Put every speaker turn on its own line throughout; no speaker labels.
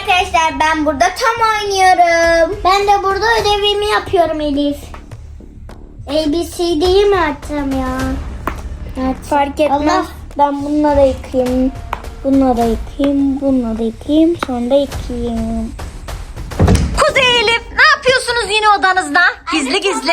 arkadaşlar ben burada tam oynuyorum. Ben de burada ödevimi yapıyorum Elif. ABCD'yi mi açacağım ya? Evet. Fark etmez.
Allah.
Ben bununla da yıkayayım. Bununla da yıkayayım. Bununla da yıkayayım. Sonra da yıkayayım.
Kuzey Elif ne yapıyorsunuz yine odanızda? Gizli gizli.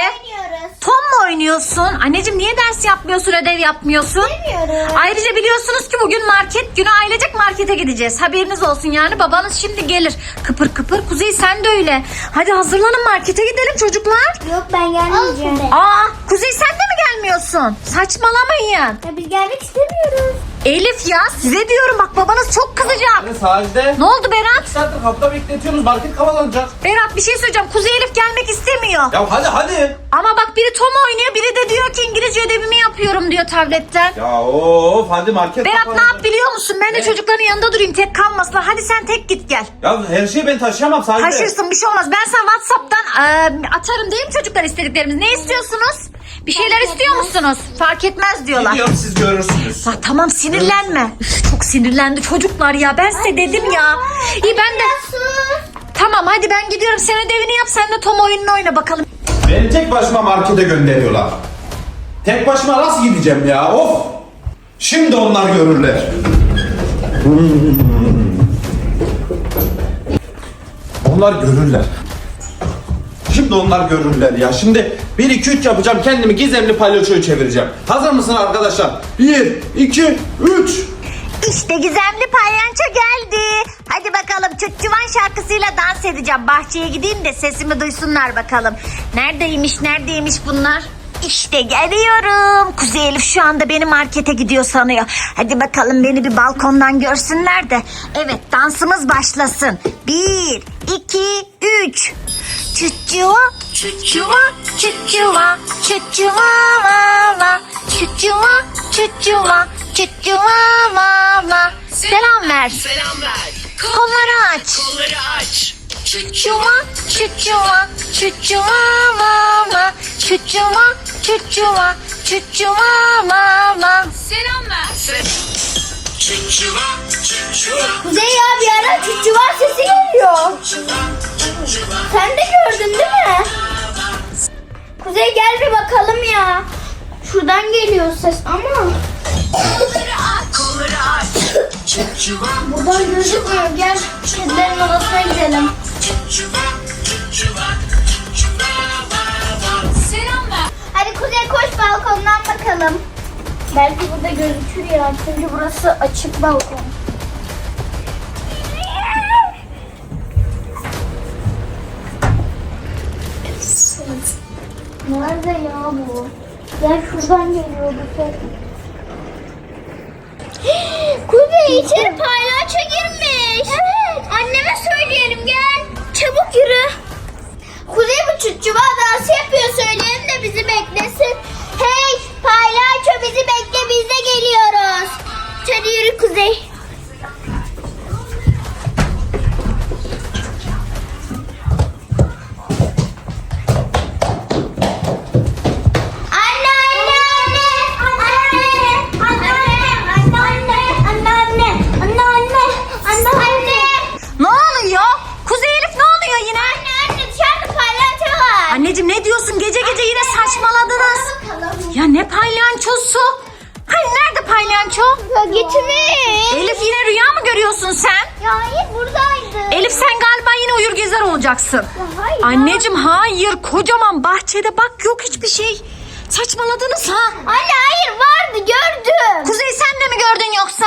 Tom mu oynuyorsun? Anneciğim niye ders yapmıyorsun, ödev yapmıyorsun?
Bilmiyorum.
Ayrıca biliyorsunuz ki bugün market günü ailecek markete gideceğiz. Haberiniz olsun yani babanız şimdi gelir. Kıpır kıpır Kuzey sen de öyle. Hadi hazırlanın markete gidelim çocuklar.
Yok ben gelmeyeceğim.
Aa Kuzey sen de mi gelmiyorsun? Saçmalamayın.
Ya biz gelmek istemiyoruz.
Elif ya size diyorum bak babanız çok kızacak.
Sacide.
Ne oldu Berat?
Saattir kapıda bekletiyorsunuz market kavalanacak.
Berat bir şey söyleyeceğim. Kuzey Elif gelmek istemiyor.
Ya hadi hadi.
Ama bak biri Tom oynuyor biri de diyor ki İngilizce ödevimi yapıyorum diyor tabletten.
Ya of hadi market
Berat ne yap biliyor musun? Ben de çocukların yanında durayım tek kalmasınlar. Hadi sen tek git gel.
Ya her şeyi ben taşıyamam Sacide.
Taşırsın bir şey olmaz. Ben sana Whatsapp'tan e, atarım değil mi çocuklar istediklerimizi? Ne istiyorsunuz? Bir şeyler istiyor musunuz? Fark etmez diyorlar.
Gidiyorum siz görürsünüz.
Ya tamam sinirlenme. Üf, çok sinirlendi çocuklar ya. Ben size dedim ya. İyi ben de. Tamam hadi ben gidiyorum. Sen ödevini yap. Sen de Tom oyununu oyna bakalım.
Beni tek başıma markete gönderiyorlar. Tek başıma nasıl gideceğim ya of. Şimdi onlar görürler. Onlar görürler. Şimdi onlar görürler ya. Şimdi 1 2 3 yapacağım. Kendimi gizemli palyaçoya çevireceğim. Hazır mısın arkadaşlar? 1 2 3
İşte gizemli palyanço geldi. Hadi bakalım Çutçuvan şarkısıyla dans edeceğim. Bahçeye gideyim de sesimi duysunlar bakalım. Neredeymiş neredeymiş bunlar? İşte geliyorum. Kuzey Elif şu anda beni markete gidiyor sanıyor. Hadi bakalım beni bir balkondan görsünler de. Evet dansımız başlasın. Bir, iki, üç. Çuçuva, çuçuva, çuçuva, çuçuva la la. Çuçuva, çuçuva, çuçuva la la. Selam ver.
Selam ver.
Kolları aç.
Kolları aç.
Çuçuva, çuçuva, çuçuva la la. Çuçuva, çuçuva, çuçuva la la.
Selam ver. Selam.
Kuzey ya bir ara çuçuvar sesi geliyor. Sen de gördün değil mi? Kuzey gel bir bakalım ya. Şuradan geliyor ses ama buradan gözükmüyor. Gel kedilerin odasına gidelim. Hadi Kuzey koş balkondan bakalım. Belki burada gözükür ya. Çünkü burası açık balkon. Nerede ya bu? Gel şuradan geliyor bu ses. Kuzey içeri palyaço girmiş. Evet. Anneme söyleyelim gel.
Saçmaladınız ha.
Anne hayır vardı gördüm.
Kuzey sen de mi gördün yoksa?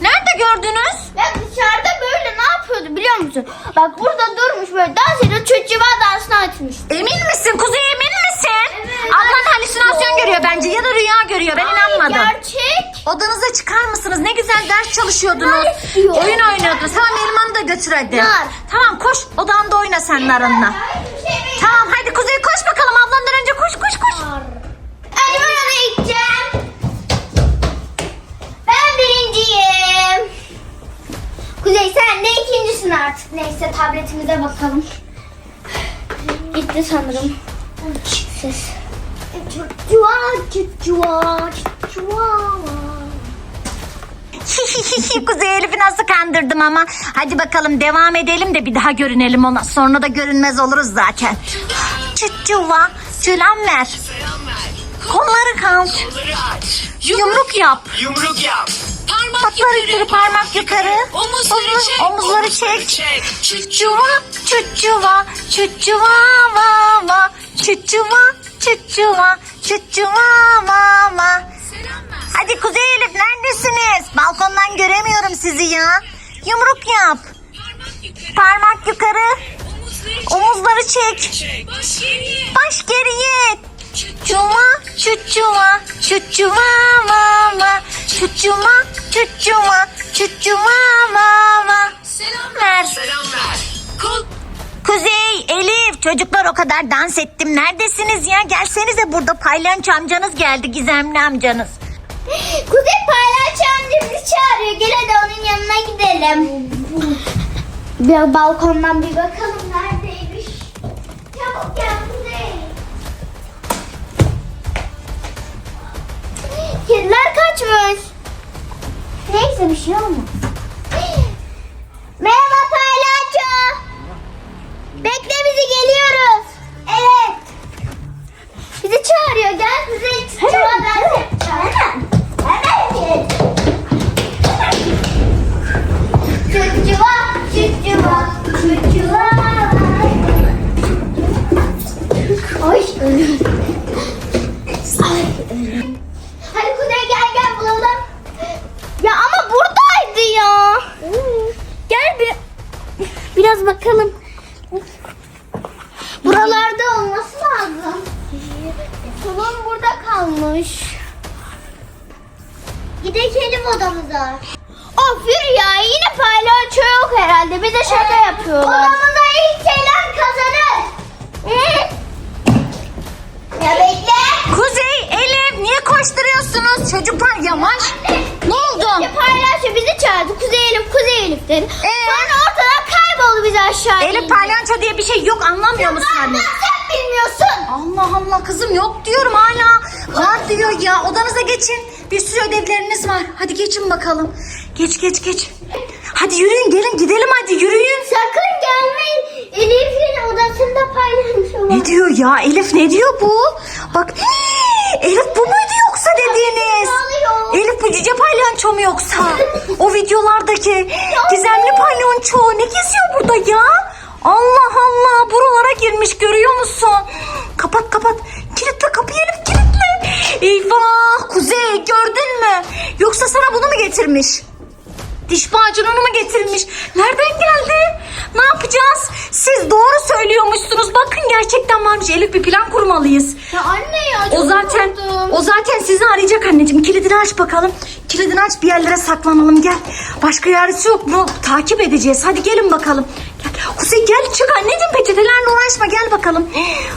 Nerede gördünüz?
Ya dışarıda böyle ne yapıyordu biliyor musun? Bak burada durmuş böyle dans ediyor çocuğa dansını açmış.
Emin misin Kuzey emin misin?
Evet.
Ablan halüsinasyon görüyor bence ya da rüya görüyor ben inanmadım.
Gerçek.
Odanıza çıkar mısınız? Ne güzel ders çalışıyordunuz.
Nar.
Oyun oynuyordunuz. Tamam elmanı da götür hadi.
Nar.
Tamam koş odanda oyna sen narınla.
Şey.
Tamam hadi Kuzey koş bakalım ablandan önce koş koş koş.
Ona gideceğim. Ben birinciyim. Kuzey sen de ikincisin artık. Neyse tabletimize bakalım. Gitti sanırım. Ses. Çuçua, çuçua, çuçua.
Kuzey Elif'i nasıl kandırdım ama. Hadi bakalım devam edelim de bir daha görünelim ona. Sonra da görünmez oluruz zaten. Selam ver.
Selam ver.
Kolları kalk.
Kolları aç.
Yumruk yap.
Yumruk yap. Parmak
Patlar
yukarı.
parmak yukarı.
Omuzları
Omuz-
çek.
omuzları çek.
çek.
Çuçuva, çuçuva, çuçuva, va va. Çuçuva, çuçuva, çuçuva, va va. Hadi Kuzey Elif neredesiniz? Balkondan göremiyorum sizi ya. Yumruk yap.
Parmak yukarı.
Parmak yukarı.
Omuzları çek.
Omuzları çek.
Çek. Baş geriye.
Baş geriye. Çuçuva, çuçuva, çuçuva, va va. Çuçuva, çuçuva, çuçuva, va va.
Selam
Ver.
Selam ver. Kol.
Kuzey, Elif, çocuklar o kadar dans ettim. Neredesiniz ya? Gelsenize burada paylanço amcanız geldi, gizemli amcanız.
Kuzey paylaş amca bizi çağırıyor. Gel hadi onun yanına gidelim. Bir balkondan bir bakalım neredeymiş. Çabuk gel Kediler kaçmış. Neyse bir şey olmaz. Merhaba paylaşçı. Bekle bizi geliyoruz. Evet. Bizi çağırıyor. Gel Kuzey. Hemen. Hemen. Hemen. Çuçuva, çuçuva, çuçuva. Ay ölüyorum. Ay ölüyorum. Hadi Kuzey gel gel bulalım. Ya ama buradaydı ya. Gel bir biraz bakalım. Buralarda olması lazım. Tulum burada kalmış. Gidelim odamıza. Of yürü ya yine palyaço yok herhalde. Bize şaka yapıyorlar. Odamıza ilk gelen kazanır. Ya bekle.
Koşturuyorsunuz? Çocuklar yavaş. Ne oldu?
Palyaço bizi çağırdı. Kuzey Elif, Kuzey Elif dedi.
Ee?
Sonra ortadan kayboldu bizi aşağı
Elif palyanço diye bir şey yok anlamıyor musun anne?
Sen bilmiyorsun.
Allah Allah kızım yok diyorum hala. Var diyor ya odanıza geçin. Bir sürü ödevleriniz var. Hadi geçin bakalım. Geç geç geç. Hadi yürüyün gelin gidelim hadi yürüyün.
Sakın gelmeyin. Elif'in odasında var.
Ne diyor ya Elif ne diyor bu? Bak Elif bu muydu. Elif bu cüce palyanço mu yoksa? O videolardaki gizemli palyanço ne geziyor burada ya? Allah Allah buralara girmiş görüyor musun? Kapat kapat. Kilitle kapıyı Elif kilitle. Eyvah Kuzey gördün mü? Yoksa sana bunu mu getirmiş? Diş macununu mu getirmiş? Nereden geldi? Ne yapacağız? Siz doğru söylüyormuşsunuz. Bakın gerçekten varmış. Elif bir plan kurmalıyız.
Ya anne ya çok
O zaten
korktum.
o zaten sizi arayacak anneciğim. Kilidini aç bakalım. Kilidini aç bir yerlere saklanalım gel. Başka yarısı yok mu? Takip edeceğiz. Hadi gelin bakalım. Gel. Kuzey gel çık anneciğim peçetelerle uğraşma gel bakalım.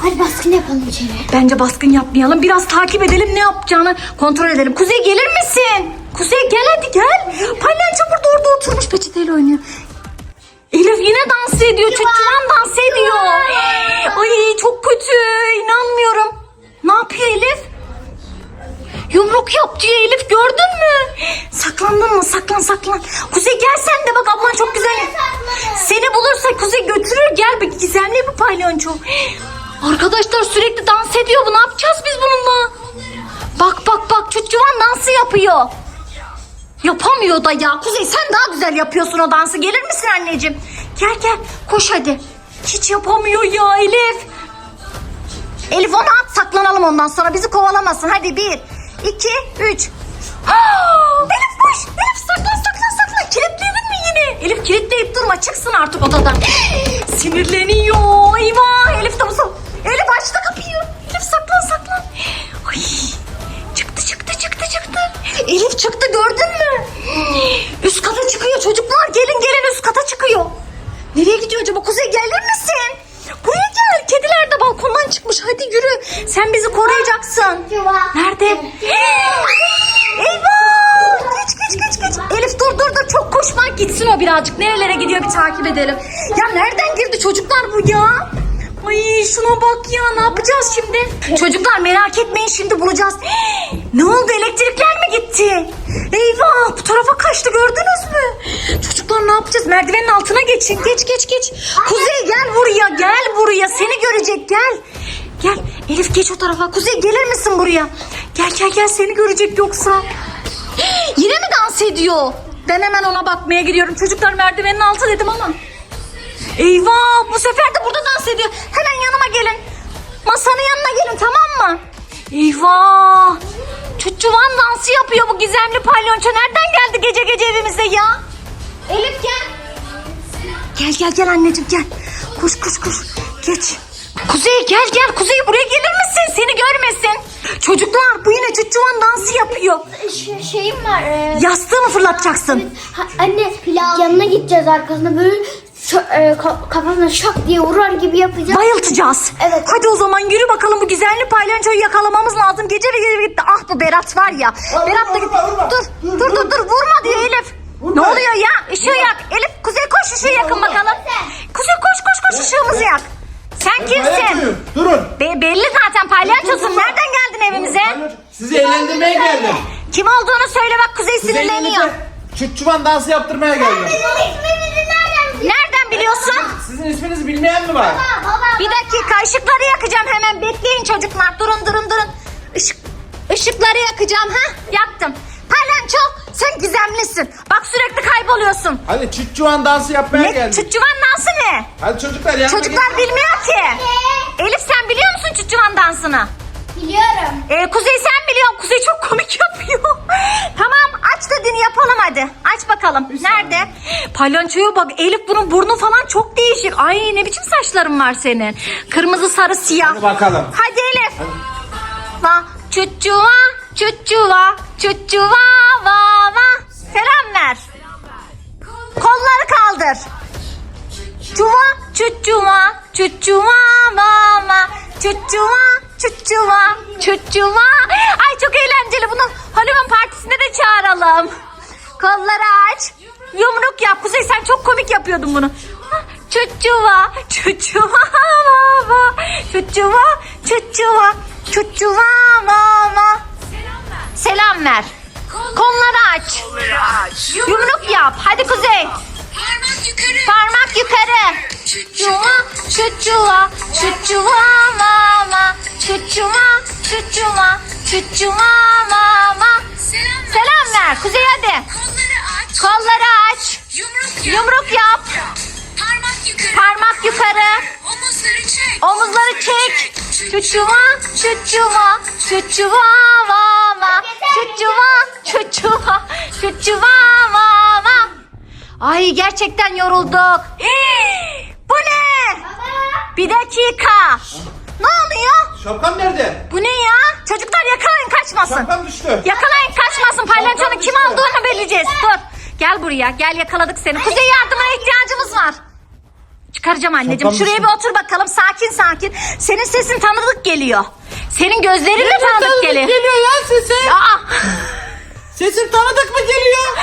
Hadi baskın yapalım içeri.
Bence baskın yapmayalım. Biraz takip edelim ne yapacağını kontrol edelim. Kuzey gelir misin? Kuzey gel hadi gel. Palyaço burada orada oturmuş peçeteyle oynuyor. Elif yine dans ediyor. Çocuklar dans ediyor. Ay çok kötü. İnanmıyorum. Ne yapıyor Elif? Yumruk yap diyor Elif gördün mü? Saklandın mı? Saklan saklan. Kuzey gel sen de bak ablan çok güzel. Seni bulursa Kuzey götürür gel bir gizemli bir palyaço. Arkadaşlar sürekli dans ediyor bu ne yapacağız biz bununla? Bak bak bak çocuklar dansı yapıyor. Yapamıyor da ya. Kuzey sen daha güzel yapıyorsun o dansı. Gelir misin anneciğim? Gel gel koş hadi. Hiç yapamıyor ya Elif. Elif onu at saklanalım ondan sonra bizi kovalamasın. Hadi bir, iki, üç. Aa, Elif koş. Elif saklan saklan saklan. Kilitledin mi yine? Elif kilitleyip durma çıksın artık odadan. Sinirleniyor. Eyvah Elif de son- Elif açtı kapıyı. Elif saklan saklan. Ay, çıktı çıktı çıktı çıktı. Elif çıktı gördün mü? Üst kata çıkıyor çocuklar. Gelin gelin üst kata çıkıyor. Nereye gidiyor acaba? Kuzey gelir misin? Buraya gel. Kediler de balkondan çıkmış. Hadi yürü. Sen bizi koruyacaksın. Nerede? Eyvah! Geç geç geç geç. Elif dur dur dur. Çok koşma. Gitsin o birazcık. Nerelere gidiyor bir takip edelim. Ya nereden girdi çocuklar bu ya? Ay şuna bak ya ne yapacağız şimdi? Çocuklar merak etmeyin şimdi bulacağız. Ne oldu elektrikler mi gitti? Tarafa kaçtı gördünüz mü? Çocuklar ne yapacağız? Merdivenin altına geçin. Geç geç geç. Kuzey gel buraya gel buraya. Seni görecek gel. Gel Elif geç o tarafa. Kuzey gelir misin buraya? Gel gel gel seni görecek yoksa. Yine mi dans ediyor? Ben hemen ona bakmaya gidiyorum. Çocuklar merdivenin altı dedim ama. Eyvah bu sefer de burada dans ediyor. Hemen yanıma gelin. Masanın yanına gelin tamam mı? Eyvah. Çuçuvan dansı yapıyor bu gizemli palyonço. Nereden geldi gece gece evimize ya? Elif gel. Gel gel gel anneciğim gel. Koş koş koş. Geç. Kuzey gel gel. Kuzey buraya gelir misin? Seni görmesin. Çocuklar bu yine çuçuvan dansı yapıyor.
Ş- şeyim var. E,
Yastığı mı fırlatacaksın?
ha, anne yanına gideceğiz arkasına böyle e, ka- kafasına şak diye vurar gibi yapacağız.
Bayıltacağız.
Evet.
Hadi o zaman yürü bakalım bu gizemli palyaçoyu yakalamamız lazım. Gece ve gece gitti. Ah bu Berat var ya.
Ha,
Berat da
vurma,
gitti.
vurma, vurma.
Dur,
Dur,
dur dur
dur.
vurma diyor Elif.
Vurma.
Ne oluyor ya? Işığı yak. Elif Kuzey koş ışığı yakın
vurma.
bakalım. Kuzey koş koş koş ışığımızı yak. Sen kimsin?
Durun.
Be- belli zaten palyaçosun. Nereden geldin evimize?
Sizi eğlendirmeye geldim.
Kim olduğunu söyle bak Kuzey sinirleniyor.
Kuzeninize Çutçuvan dansı yaptırmaya geldim.
Nereden biliyorsun?
Sizin isminizi bilmeyen mi var?
Bir dakika ışıkları yakacağım hemen bekleyin çocuklar durun durun durun. Işık, ışıkları yakacağım ha yaktım. Palanço sen gizemlisin. Bak sürekli kayboluyorsun.
Hadi çutçuvan dansı yapmaya
Ne
geldim.
çuçuvan dansı ne?
Hadi çocuklar yanıma
Çocuklar
gelin.
bilmiyor ki. Elif sen biliyor musun çuçuvan dansını?
Biliyorum.
Ee, Kuzey sen biliyorsun. Kuzey çok komik yapıyor. tamam aç dediğini yapalım hadi. Aç bakalım.
Bir saniye.
Nerede? Palyaçoya bak. Elif bunun burnu falan çok değişik. Ay ne biçim saçların var senin. Kırmızı sarı siyah.
Hadi bakalım.
Hadi Elif. Va çuçuva çuçuva çuçuva va va. Selam ver. Kolları kaldır. Çuva çuçuva çuçuva va va. Çuçuva çuçuva çuçuva. Ay çok eğlenceli bunu Halloween partisine de çağıralım. Kolları aç. Yumruk yap. Kuzey sen çok komik yapıyordun bunu. Çuçuva, çuçuva, vava. Çuçuva, çuçuva, çuçuva, vava. Selam ver. Kolları aç. Yumruk yap. Hadi Kuzey.
Parmak yukarı.
Parmak yukarı. Çuçuva, çuçuva, çuçuva, vava. Çuçuva, çuçuva, çuçuva, vava.
Selam ver.
Selam ver. Kuzey hadi.
Kolları aç.
Kolları aç.
Yumruk yap.
Yumruk yap.
Parmak yukarı.
Parmak yukarı.
Omuzları çek.
Omuzları çek. Çuçuva, çuçuva, çuçuva, vava. Çuçuva, çuçuva, çuçuva, vava. Ay gerçekten yorulduk. Hii, Bu ne? Bir dakika. Ne oluyor?
Şapkam nerede?
Bu ne ya? Çocuklar yakalayın kaçmasın.
Şapkam düştü.
Yakalayın kaçmasın. Palyaçonun kim
düştü.
olduğunu bileceğiz. Dur. Gel buraya. Gel yakaladık seni. Kuzey yardımına ihtiyacımız var. Çıkaracağım anneciğim.
Şapkam
Şuraya
düştü.
bir otur bakalım. Sakin sakin. Senin sesin tanıdık geliyor. Senin gözlerin de tanıdık geliyor.
geliyor ya sesin.
Aa,
Sesim tanıdık mı geliyor?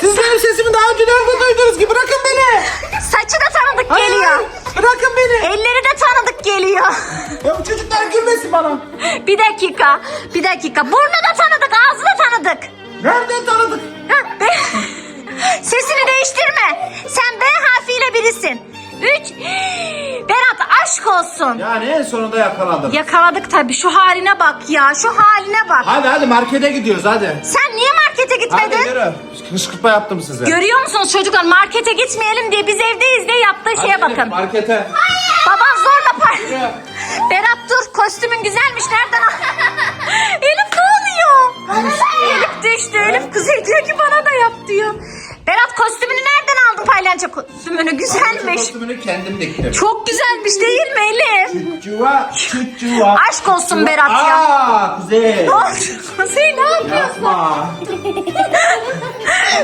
Siz benim sesimi daha önce nerede duydunuz ki? Bırakın beni.
saçı da tanıdık geliyor.
Hayır, Bırakın beni.
Elleri de tanıdık geliyor.
Ya bu çocuklar gülmesin bana.
bir dakika. Bir dakika. Burnu da tanıdık. Ağzı da tanıdık.
Nereden tanıdık?
Sesini değiştirme. Sen B harfiyle birisin. Üç. Berat aşk olsun.
Yani en sonunda yakalandım.
Yakaladık tabii. Şu haline bak ya. Şu haline bak.
Hadi hadi markete gidiyoruz hadi.
Sen niye markete
Hadi
gitmedin?
yürü. Kışkırtma yaptım size.
Görüyor musunuz çocuklar markete gitmeyelim diye biz evdeyiz diye yaptığı şeye
Hadi
bakın.
Markete.
Baban zorla par.
Yürü.
Berat dur kostümün güzelmiş nereden al- Elif ne oluyor? Elif düştü Elif kuzey diyor ki bana da yap diyor. Berat kostümünü nereden aldın paylanca kostümünü güzelmiş.
Kostümünü kendim diktim.
Çok güzelmiş değil mi Elif?
Çuçuva, çuçuva.
Aşk olsun Berat ya.
Aa Kuzey.
Kuzey ne yapıyorsun?
Yapma.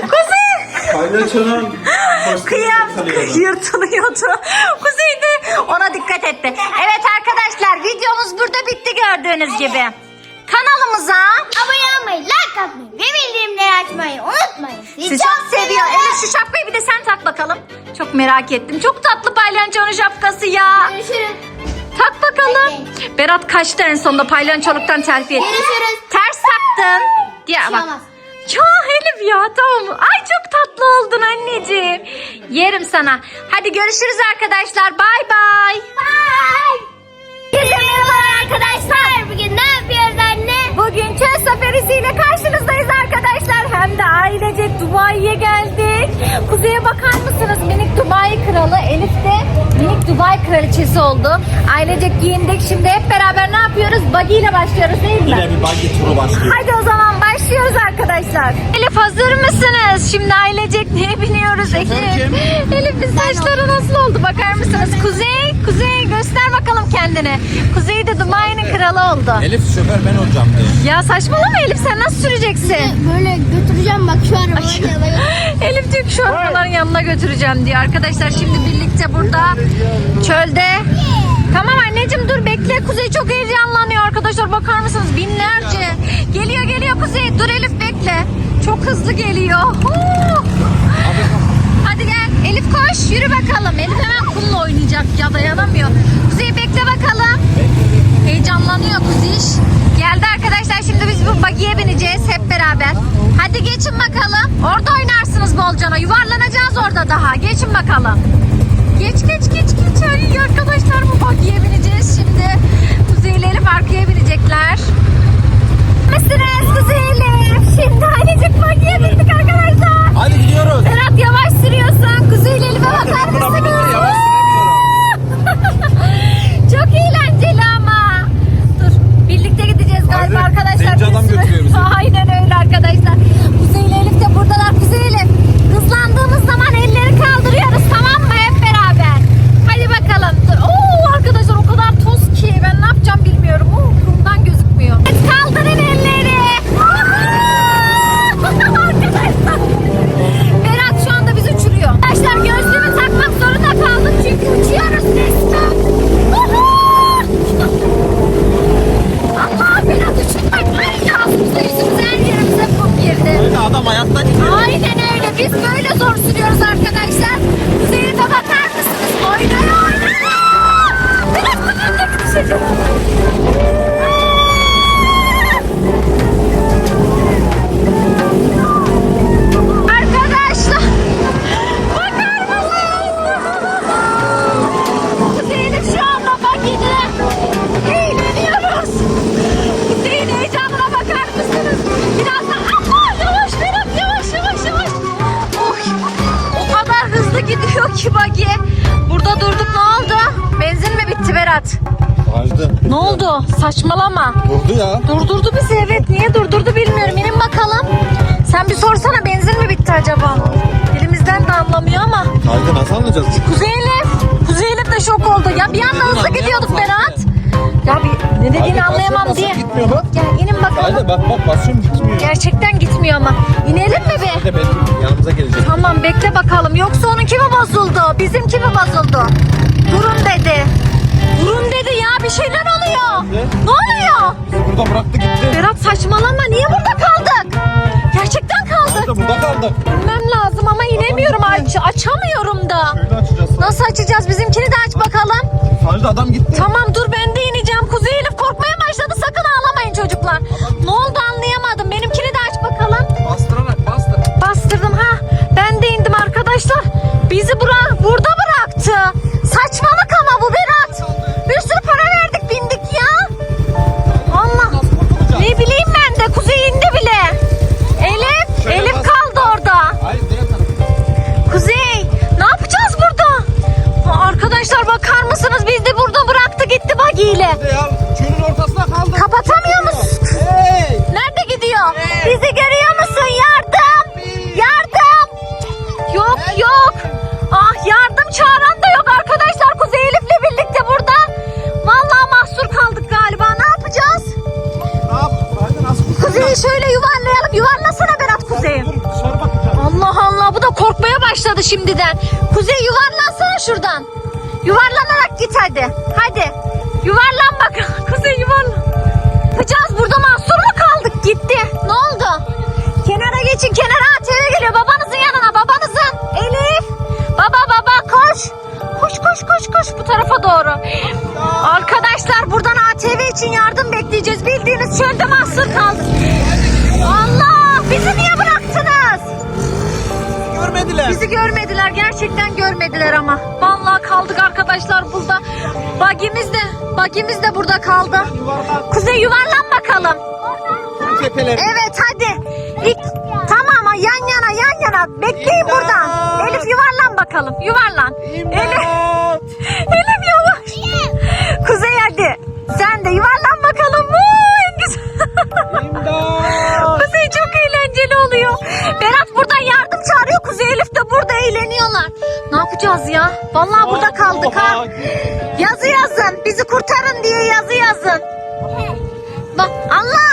Kuzey.
Paylaşalım.
Kıyam yırtılıyordu. Kuzey de ona dikkat etti. Evet arkadaşlar videomuz burada bitti gördüğünüz gibi. Kanalımıza
Abone olmayı, like atmayı ve bildirimleri açmayı unutmayın.
sizi çok seviyor. Elif şu şapkayı bir de sen tak bakalım. Çok merak ettim. Çok tatlı palyaçonun şapkası ya.
Görüşürüz.
Tak bakalım. Berat kaçtı en sonunda palyaçoluktan terfi etti.
Görüşürüz.
Ters taktın. Ya
şey
bak.
olmaz.
Ya Elif ya tamam. Ay çok tatlı oldun anneciğim. Yerim sana. Hadi görüşürüz arkadaşlar. Bay bay.
Herkese merhabalar arkadaşlar. Bugün ne yapıyoruz?
Bugün çöl safarisiyle karşınızdayız arkadaşlar. Hem de ailecek Dubai'ye geldik. Kuzeye bakar mısınız? Minik Dubai kralı Elif de minik Dubai kraliçesi oldu. Ailecek giyindik. Şimdi hep beraber ne yapıyoruz? Buggy ile başlıyoruz değil mi?
Yine bir buggy turu başlıyor.
Hadi o zaman başlıyoruz arkadaşlar. Elif hazır mısınız? Şimdi ailecek neye biniyoruz Elif? Elif'in saçları nasıl oldu bakar mısınız? Kuzey, Kuzey göster bakalım kendini. Kuzey de Dubai'nin kralı oldu.
Elif şoför ben olacağım diye.
Ya saçmalama Elif sen nasıl süreceksin?
Böyle götüreceğim bak şu arabaları yanına
Elif diyor ki şu arabaların yanına götüreceğim diyor. Arkadaşlar şimdi birlikte burada çölde. Tamam anneciğim dur bekle. Kuzey çok heyecanlanıyor arkadaşlar. Bakar mısınız? Binlerce. Geliyor geliyor Kuzey. Dur Elif bekle. Çok hızlı geliyor. Huu. Hadi gel. Elif koş. Yürü bakalım. Elif hemen kumla oynayacak ya dayanamıyor. Kuzey bekle bakalım. Heyecanlanıyor Kuziş. Geldi arkadaşlar şimdi biz bu bagiye bineceğiz hep beraber. Hadi geçin bakalım. Orada oynarsınız bolcana. Yuvarlanacağız orada daha. Geçin bakalım. Geç geç geç geç. Ay arkadaşlar bu bagiye bineceğiz şimdi. Kuzey ile Elif arkaya binecekler. Mısınız Kuzey Elif? Şimdi ailecek bagiye bindik arkadaşlar.
Hadi gidiyoruz.
Berat yavaş sürüyorsun.
Bak bak basıyorum gitmiyor.
Gerçekten gitmiyor ama. İnelim mi be?
De belki yanımıza gelecek.
Tamam bekle bakalım. Yoksa onunki mi bozuldu? Bizimki mi bozuldu? Durun dedi. Durun dedi ya bir şeyler oluyor.
Ne?
Ne oluyor?
Bizi burada bıraktı gitti.
Berat saçmalama niye burada kaldık? Gerçekten kaldık.
Haydi burada kaldık.
Bilmem lazım ama inemiyorum aç açamıyorum da.
Şöyle açacağız.
Nasıl açacağız? Bizimkini de aç bakalım.
Sadece adam gitti.
Tamam dur ben de ineceğim. Kuzey Elif korkmaya başladı. Sakın ağlamayın çocuklar. Ne oldu anlayamadım. Benimkini de aç bakalım.
Bastırarak bastır.
Bastırdım ha. Ben de indim arkadaşlar. Bizi bura burada bıraktı. Saçmalık ama bu Berat. Bir sürü para başladı şimdiden. Kuzey yuvarlansana şuradan. Yuvarlanarak git hadi. Hadi. Yuvarlan bak. Kuzey yuvarlan. Yapacağız burada mahsur mu kaldık gitti. Ne oldu? Kenara geçin kenara at eve geliyor babanızın yanına babanızın. Elif. Baba baba koş. Koş koş koş koş bu tarafa doğru. Arkadaşlar buradan ATV için yardım bekleyeceğiz. Bildiğiniz çölde
mahsur kaldık.
Bizi görmediler gerçekten görmediler ama. Vallahi kaldık arkadaşlar burada. Bagimiz de bagimiz de burada kaldı. Kuzey yuvarlan bakalım.
Tepeler.
Evet hadi. İlk, tamam yan yana yan yana. Bekleyin burada. Elif yuvarlan bakalım. Yuvarlan. Elif, Elif yapacağız ya? Vallahi burada kaldık ha. Yazı yazın. Bizi kurtarın diye yazı yazın. Bak Allah.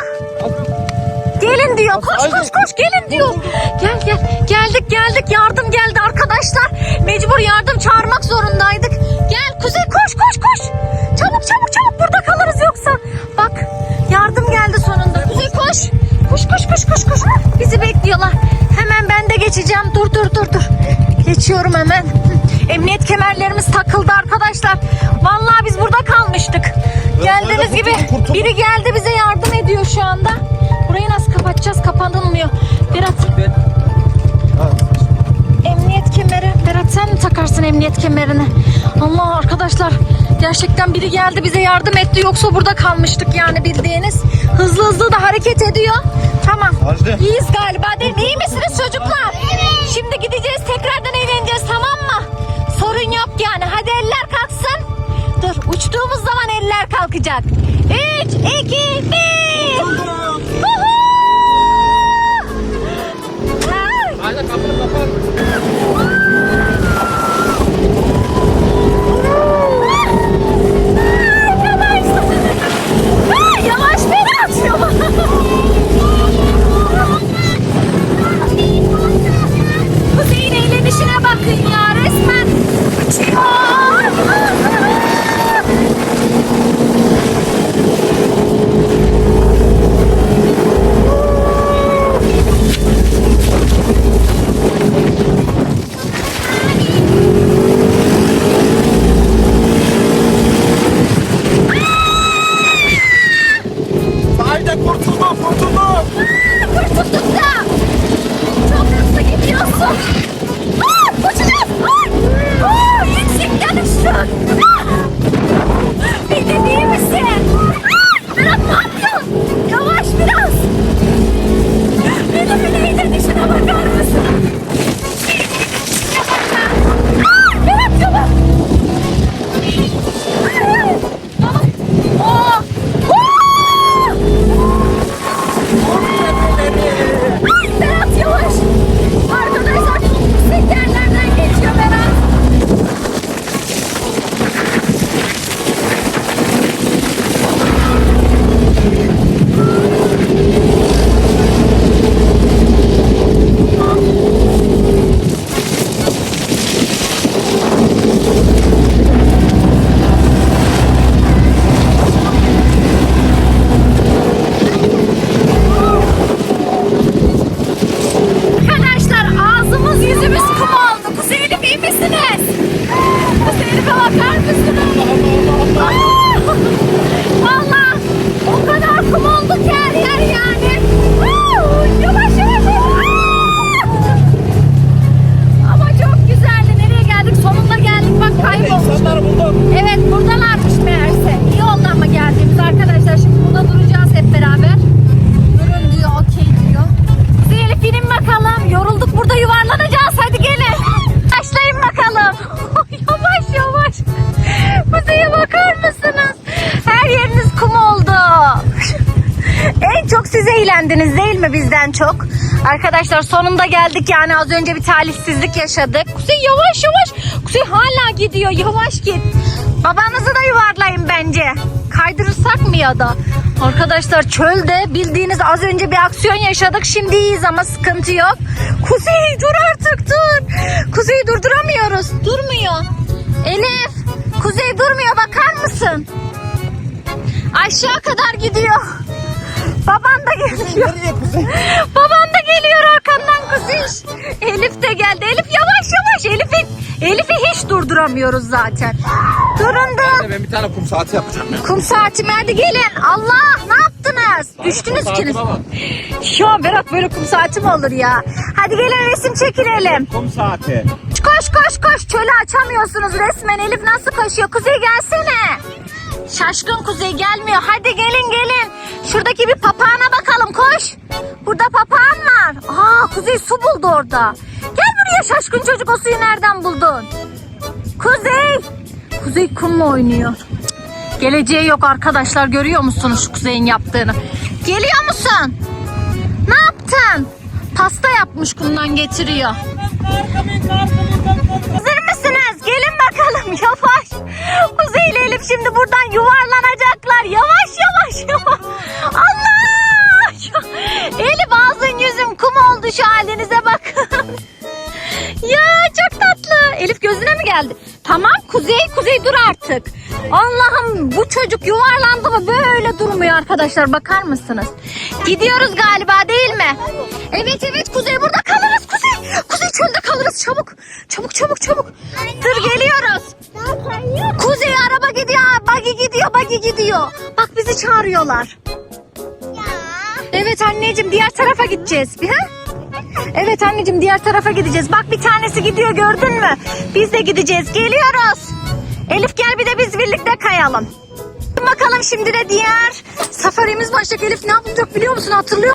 Gelin diyor. Koş koş koş gelin diyor. Gel gel. Geldik geldik. Yardım geldi arkadaşlar. Mecbur yardım çağırmak zorundaydık. Gel Kuzey koş koş koş. Çabuk çabuk çabuk burada kalırız yoksa. Bak yardım geldi sonunda. Kuzey koş. Koş koş koş koş koş. Bizi bekliyorlar. Ben de geçeceğim. Dur dur dur dur. Geçiyorum hemen. Emniyet kemerlerimiz takıldı arkadaşlar. Vallahi biz burada kalmıştık. Geldiğiniz gibi biri geldi bize yardım ediyor şu anda. Burayı nasıl kapatacağız? Kapanılmıyor. Berat emniyet kemeri. Berat sen mi takarsın emniyet kemerini? Allah arkadaşlar gerçekten biri geldi bize yardım etti. Yoksa burada kalmıştık yani bildiğiniz. Hızlı hızlı da hareket ediyor. Tamam.
Hadi.
İyiyiz galiba değil mi? İyi misiniz kalkacak. 3, 2, 1.
Hadi kapını kapat.
Yavaş Berat yavaş. Kuzey'in eğlenişine bakın ya eğlendiniz değil mi bizden çok? Arkadaşlar sonunda geldik yani az önce bir talihsizlik yaşadık. Kuzey yavaş yavaş. Kuzey hala gidiyor yavaş git. Babanızı da yuvarlayın bence. Kaydırırsak mı ya da? Arkadaşlar çölde bildiğiniz az önce bir aksiyon yaşadık. Şimdi iyiyiz ama sıkıntı yok. Kuzey dur artık dur. Kuzey durduramıyoruz. Durmuyor. Elif. Kuzey durmuyor bakar mısın? Aşağı kadar gidiyor. Baban da geliyor. Baban da geliyor arkandan kuziş. Elif de geldi. Elif yavaş yavaş. Elif'i Elif'i hiç durduramıyoruz zaten. Durun da.
Ben bir tane kum saati yapacağım ya.
Kum saati hadi gelin. Allah ne yaptın mısınız? Düştünüz ikiniz. Şu an Berat böyle kum saati mi olur ya? Hadi gelin resim çekilelim.
Kum saati.
Koş koş koş çölü açamıyorsunuz resmen Elif nasıl koşuyor Kuzey gelsene Şaşkın Kuzey gelmiyor. Hadi gelin gelin. Şuradaki bir papağana bakalım. Koş. Burada papağan var. Aa Kuzey su buldu orada. Gel buraya şaşkın çocuk. O suyu nereden buldun? Kuzey. Kuzey kumla oynuyor. Geleceği yok arkadaşlar. Görüyor musunuz şu Kuzey'in yaptığını? Geliyor musun? Ne yaptın Pasta yapmış kumdan getiriyor Hazır mısınız? Gelin bakalım yavaş. Kuzey şimdi buradan yuvarlanacaklar. Yavaş yavaş yavaş. Allah! Elif ağzın yüzüm kum oldu şu halinize bakın. ya çok tatlı. Elif gözüne mi geldi? Tamam Kuzey Kuzey dur artık. Allah'ım bu çocuk yuvarlandı mı böyle durmuyor arkadaşlar bakar mısınız? Gidiyoruz galiba değil? Evet evet Kuzey burada kalırız Kuzey. Kuzey çölde kalırız çabuk. Çabuk çabuk çabuk. Dur geliyoruz. Kuzey araba gidiyor. Buggy gidiyor buggy gidiyor. Bak bizi çağırıyorlar. Evet anneciğim diğer tarafa gideceğiz. Bir, ha? Evet anneciğim diğer tarafa gideceğiz. Bak bir tanesi gidiyor gördün mü? Biz de gideceğiz. Geliyoruz. Elif gel bir de biz birlikte kayalım. Bakalım şimdi de diğer safarimiz başlayacak. Elif ne yapacak biliyor musun? Hatırlıyor